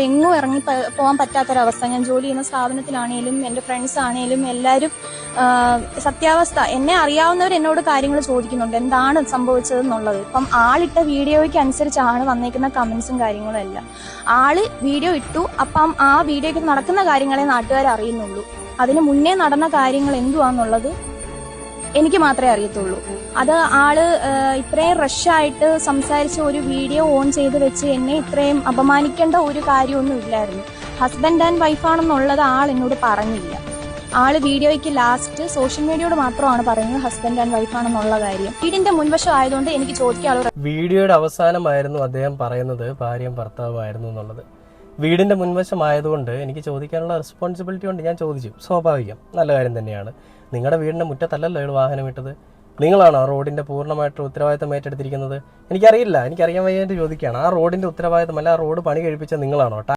എങ്ങും ഇറങ്ങി പോകാൻ പറ്റാത്തൊരവസ്ഥ. ഞാൻ ജോലി ചെയ്യുന്ന സ്ഥാപനത്തിലാണേലും എന്റെ ഫ്രണ്ട്സ് ആണേലും എല്ലാവരും സത്യാവസ്ഥ. എന്നെ അറിയാവുന്നവർ എന്നോട് കാര്യങ്ങൾ ചോദിക്കുന്നുണ്ട്. എന്താണ് സംഭവിച്ചതെന്നുള്ളത്. ഇപ്പം ആളിട്ട വീഡിയോയ്ക്ക് അനുസരിച്ചാണ് വന്നേക്കുന്ന കമൻസും കാര്യങ്ങളും എല്ലാം. ആൾ വീഡിയോ ഇട്ടു. അപ്പം ആ വീഡിയോയ്ക്ക് നടക്കുന്ന കാര്യങ്ങളെ നാട്ടുകാർ അറിയുന്നുള്ളൂ അതിന് മുന്നേ നടന്ന കാര്യങ്ങൾ എന്തുവാന്നുള്ളത് എനിക്ക് മാത്രമേ അറിയത്തുള്ളൂ. അത് ആൾ ഇത്രയും റഷായിട്ട് സംസാരിച്ച് ഒരു വീഡിയോ ഓൺ ചെയ്ത് വെച്ച് എന്നെ ഇത്രയും അപമാനിക്കേണ്ട ഒരു കാര്യമൊന്നും ഇല്ലായിരുന്നു. ഹസ്ബൻഡ് ആൻഡ് വൈഫാണെന്നുള്ളത് ആൾ എന്നോട് പറഞ്ഞില്ല. ആൾ വീഡിയോയ്ക്ക് ലാസ്റ്റ് സോഷ്യൽ മീഡിയയോട് മാത്രമാണ് പറയുന്നത് ഹസ്ബൻഡ് ആൻഡ് വൈഫാണെന്നുള്ള കാര്യം. വീടിന്റെ മുൻവശം ആയതുകൊണ്ട് എനിക്ക് ചോദിക്കാനുള്ള വീഡിയോയുടെ അവസാനമായിരുന്നു അദ്ദേഹം പറയുന്നത് ഭാര്യയും ഭർത്താവുമായിരുന്നു എന്നുള്ളത്. വീടിന്റെ മുൻവശമായതുകൊണ്ട് എനിക്ക് ചോദിക്കാനുള്ള റെസ്പോൺസിബിലിറ്റി ഉണ്ട് ഞാൻ ചോദിച്ചു. സ്വാഭാവികം. നല്ല കാര്യം തന്നെയാണ്. നിങ്ങളുടെ വീടിന്റെ മുറ്റത്തല്ലല്ലോ ഇയാൾ വാഹനം ഇട്ടത്? നിങ്ങളാണോ ആ റോഡിന്റെ പൂർണമായിട്ട് ഉത്തരവാദിത്തം ഏറ്റെടുത്തിരിക്കുന്നത്? എനിക്കറിയില്ല. എനിക്കറിയാൻ വയ്യായിട്ട് ചോദിക്കുകയാണ്. ആ റോഡിന്റെ ഉത്തരവാദിത്തം അല്ല ആ റോഡ് പണി കഴിപ്പിച്ച നിങ്ങളാണോ?